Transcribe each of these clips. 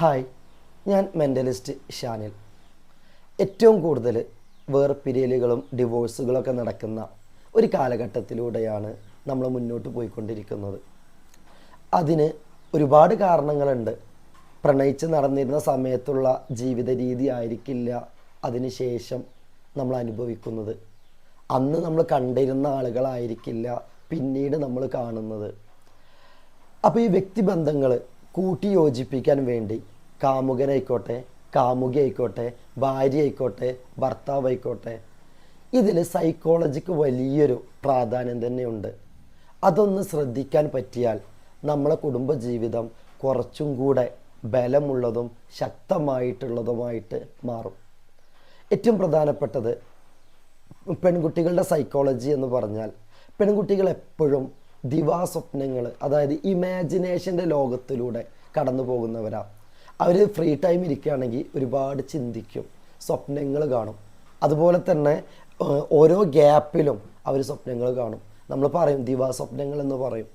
Hi ഞാൻ mentalist Shanil. ഏറ്റവും കൂടുതൽ വേർപിരിയലുകളും ഡിവോഴ്സുകളൊക്കെ നടക്കുന്ന ഒരു കാലഘട്ടത്തിലൂടെയാണ് നമ്മൾ മുന്നോട്ട് പോയിക്കൊണ്ടിരിക്കുന്നത്. അതിന് ഒരുപാട് കാരണങ്ങളുണ്ട്. പ്രണയിച്ച് നടന്നിരുന്ന സമയത്തുള്ള ജീവിത രീതി ആയിരിക്കില്ല അതിനുശേഷം നമ്മൾ അനുഭവിക്കുന്നത്. അന്ന് നമ്മൾ കണ്ടിരുന്ന ആളുകളായിരിക്കില്ല പിന്നീട് നമ്മൾ കാണുന്നത്. അപ്പോൾ ഈ വ്യക്തിബന്ധങ്ങൾ കൂട്ടി യോജിപ്പിക്കാൻ വേണ്ടി കാമുകനായിക്കോട്ടെ കാമുകിയായിക്കോട്ടെ ഭാര്യ ആയിക്കോട്ടെ ഭർത്താവ് ആയിക്കോട്ടെ ഇതിൽ സൈക്കോളജിക്ക് വലിയൊരു പ്രാധാന്യം തന്നെയുണ്ട്. അതൊന്ന് ശ്രദ്ധിക്കാൻ പറ്റിയാൽ നമ്മളെ കുടുംബജീവിതം കുറച്ചും കൂടെ ബലമുള്ളതും ശക്തമായിട്ടുള്ളതുമായിട്ട് മാറും. ഏറ്റവും പ്രധാനപ്പെട്ടത് പെൺകുട്ടികളുടെ സൈക്കോളജി എന്ന് പറഞ്ഞാൽ പെൺകുട്ടികൾ എപ്പോഴും ദിവാസ്വപ്നങ്ങൾ അതായത് ഇമാജിനേഷന്റെ ലോകത്തിലൂടെ കടന്നു പോകുന്നവരാ. അവർ ഫ്രീ ടൈം ഇരിക്കുകയാണെങ്കിൽ ഒരുപാട് ചിന്തിക്കും സ്വപ്നങ്ങൾ കാണും. അതുപോലെ തന്നെ ഓരോ ഗ്യാപ്പിലും അവർ സ്വപ്നങ്ങൾ കാണും. നമ്മൾ പറയും ദിവാസ്വപ്നങ്ങൾ എന്ന് പറയും.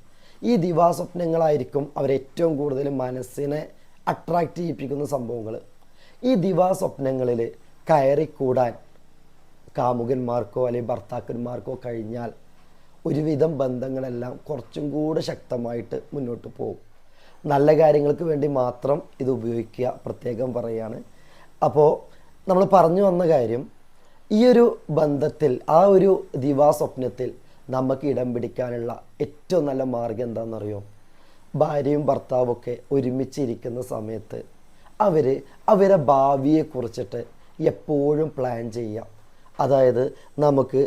ഈ ദിവാസ്വപ്നങ്ങളായിരിക്കും അവരേറ്റവും കൂടുതൽ മനസ്സിനെ അട്രാക്റ്റ് ചെയ്യിപ്പിക്കുന്ന സംഭവങ്ങൾ ഈ ദിവാസ്വപ്നങ്ങളിൽ കയറിക്കൂടാൻ കാമുകന്മാർക്കോ അല്ലെങ്കിൽ ഭർത്താക്കന്മാർക്കോ കഴിഞ്ഞാൽ ഒരുവിധം ബന്ധങ്ങളെല്ലാം കുറച്ചും കൂടെ ശക്തമായിട്ട് മുന്നോട്ട് പോകും. നല്ല കാര്യങ്ങൾക്ക് വേണ്ടി മാത്രം ഇത് ഉപയോഗിക്കുക പ്രത്യേകം പറയുകയാണ് അപ്പോൾ നമ്മൾ പറഞ്ഞു വന്ന കാര്യം ഈ ഒരു ബന്ധത്തിൽ ആ ഒരു ദിവാസ്വപ്നത്തിൽ നമുക്ക് ഇടം പിടിക്കാനുള്ള ഏറ്റവും നല്ല മാർഗം എന്താണെന്നറിയോ? ഭാര്യയും ഭർത്താവൊക്കെ ഒരുമിച്ചിരിക്കുന്ന സമയത്ത് അവർ അവരെ ഭാവിയെ കുറിച്ചിട്ട് എപ്പോഴും പ്ലാൻ ചെയ്യാം അതായത് നമുക്ക്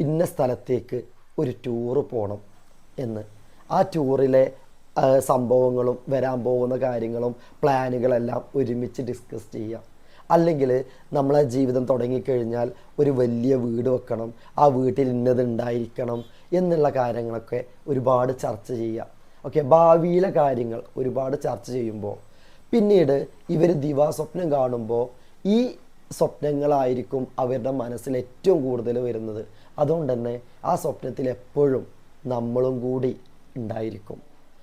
ഇന്ന സ്ഥലത്തേക്ക് ഒരു ടൂറ് പോകണം എന്ന്. ആ ടൂറിലെ സംഭവങ്ങളും വരാൻ പോകുന്ന കാര്യങ്ങളും പ്ലാനുകളെല്ലാം ഒരുമിച്ച് ഡിസ്കസ് ചെയ്യാം. അല്ലെങ്കിൽ നമ്മളെ ജീവിതം തുടങ്ങിക്കഴിഞ്ഞാൽ ഒരു വലിയ വീട് വെക്കണം ആ വീട്ടിൽ ഇന്നത് ഉണ്ടായിരിക്കണം എന്നുള്ള കാര്യങ്ങളൊക്കെ ഒരുപാട് ചർച്ച ചെയ്യാം. ഓക്കെ ഭാവിയിലെ കാര്യങ്ങൾ ഒരുപാട് ചർച്ച ചെയ്യുമ്പോൾ പിന്നീട് ഇവർ ദിവാസ്വപ്നം കാണുമ്പോൾ ഈ സ്വപ്നങ്ങളായിരിക്കും അവരുടെ മനസ്സിൽ ഏറ്റവും കൂടുതൽ വരുന്നത്. അതുകൊണ്ട് തന്നെ ആ സ്വപ്നത്തിൽ എപ്പോഴും നമ്മളും കൂടി ഉണ്ടായിരിക്കും.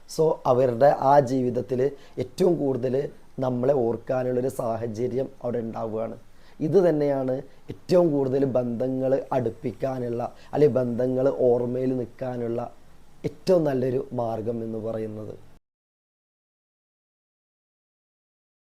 സോ അവരുടെ ആ ജീവിതത്തിൽ ഏറ്റവും കൂടുതൽ നമ്മളെ ഓർക്കാനുള്ളൊരു സാഹചര്യം അവിടെ ഉണ്ടാവുകയാണ്. ഇത് തന്നെയാണ് ഏറ്റവും കൂടുതൽ ബന്ധങ്ങൾ അടുപ്പിക്കാനുള്ള അല്ലെങ്കിൽ ബന്ധങ്ങൾ ഓർമ്മയിൽ നിൽക്കാനുള്ള ഏറ്റവും നല്ലൊരു മാർഗം എന്ന് പറയുന്നത്.